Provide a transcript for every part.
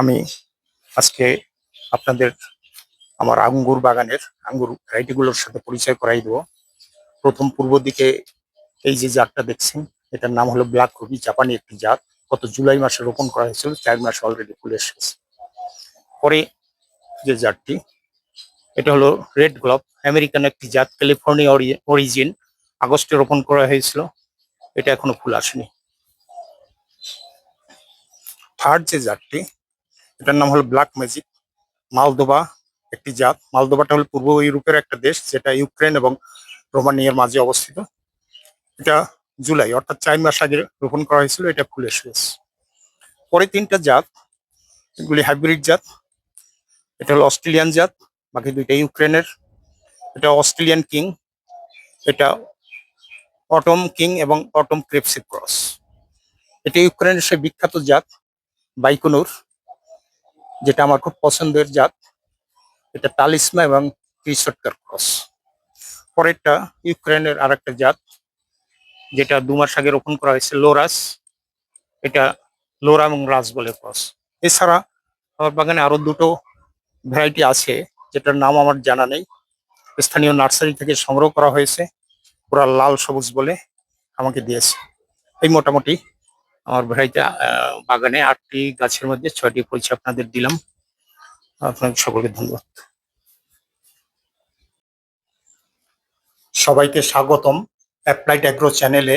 আমি আজকে আপনাদের আমার আঙ্গুর বাগানের আঙ্গুর ভ্যারাইটিগুলোর সাথে পরিচয় করাই দেবো। প্রথম পূর্ব দিকে এই যে জাতটা দেখছেন, এটার নাম হলো ব্ল্যাক রুবি জাপানি একটি জাত। গত জুলাই মাসে রোপণ করা হয়েছিল, চার মাস অলরেডি ফুল এসেছে। পরে যে জাতটি, এটা হলো রেড গ্লোব, আমেরিকান একটি জাত, ক্যালিফোর্নিয়া অরিজিন। আগস্টে রোপণ করা হয়েছিল, এটা এখনও ফুল আসেনি। থার্ড যে জাতটি এটার নাম হলো ব্ল্যাক ম্যাজিক মালদোবা একটি জাত। মালদোবাটা হলো পূর্ব ইউরোপের একটা দেশ, যেটা ইউক্রেন এবং রোমানিয়ার মাঝে অবস্থিত। এটা জুলাই, অর্থাৎ চার মাস আগে রোপণ করা হয়েছিল, এটা ফুলে শেষ পরে তিনটা জাত, এগুলি হাইব্রিড জাত। এটা হলো অস্ট্রেলিয়ান জাত, বাকি দুইটা ইউক্রেনের। এটা অস্ট্রেলিয়ান কিং, এটা অটম কিং এবং অটম ক্রেপসি ক্রস এটা ইউক্রেনের সে বিখ্যাত জাত, বাইকনুর। যেটা আমার খুব পছন্দের জাত, এটা তালিসমা এবং ক্রিসটকার ক্রস। পরেরটা ইউক্রেনের আর একটা জাত, যেটা দু মাস আগে রোপণ করা হয়েছে লোরাস। এটা লোরা এবং রাস বলে ক্রস। এছাড়া আমার বাগানে আরও দুটো ভ্যারাইটি আছে, যেটার নাম আমার জানা নেই। স্থানীয় নার্সারি থেকে সংগ্রহ করা হয়েছে, ওরা লাল সবুজ বলে আমাকে দিয়েছে। এই মোটামুটি আমার ভ্যারাইটি বাগানে আটটি গাছের মধ্যে ছয়টি পরিচয় আপনাদের দিলাম। আপনাদের সকলকে ধন্যবাদ। সবাইকে স্বাগতম অ্যাপ্লাইড অ্যাগ্রো চ্যানেলে।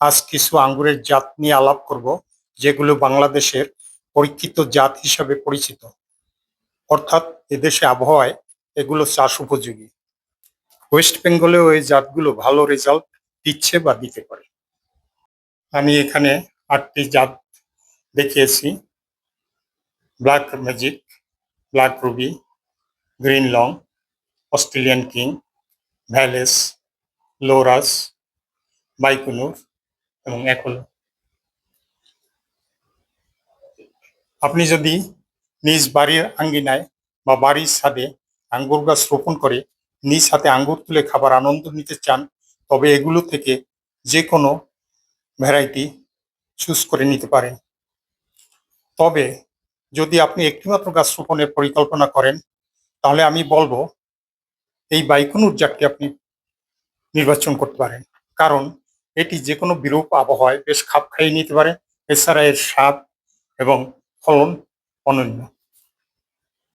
আজ কিছু আঙ্গুরের জাত নিয়ে আলাপ করব, যেগুলো বাংলাদেশের পরীক্ষিত জাত হিসাবে পরিচিত। অর্থাৎ এদেশে আবহাওয়ায় এগুলো চাষ উপযোগী। ওয়েস্ট বেঙ্গলেও এই জাতগুলো ভালো রেজাল্ট দিচ্ছে বা দিতে পারে। আমি এখানে আটটি জাত দেখিয়েছি। Black magic, black ruby, green long, Australian king, Valles, লোরাস, বাইকুনুর এবং একলো আপনি যদি নিজ বাড়ির আঙ্গিনায় বা বাড়ির ছাদে আঙ্গুর গাছ রোপণ করে নিজ হাতে আঙ্গুর তুলে খাবার আনন্দ নিতে চান, তবে এগুলো থেকে যে কোনো ভ্যারাইটি চুজ করে নিতে পারেন। তবে যদি আপনি একটিমাত্র গাছ রোপণের পরিকল্পনা করেন, তাহলে আমি বলব, এই বাইকুন জাতটি আপনি নির্বাচন করতে পারেন। কারণ এটি যে কোনো বিরূপ আবহাওয়ায় বেশ খাপ খাইয়ে নিতে পারে। এছাড়া এর স্বাদ এবং ফলন অনন্য।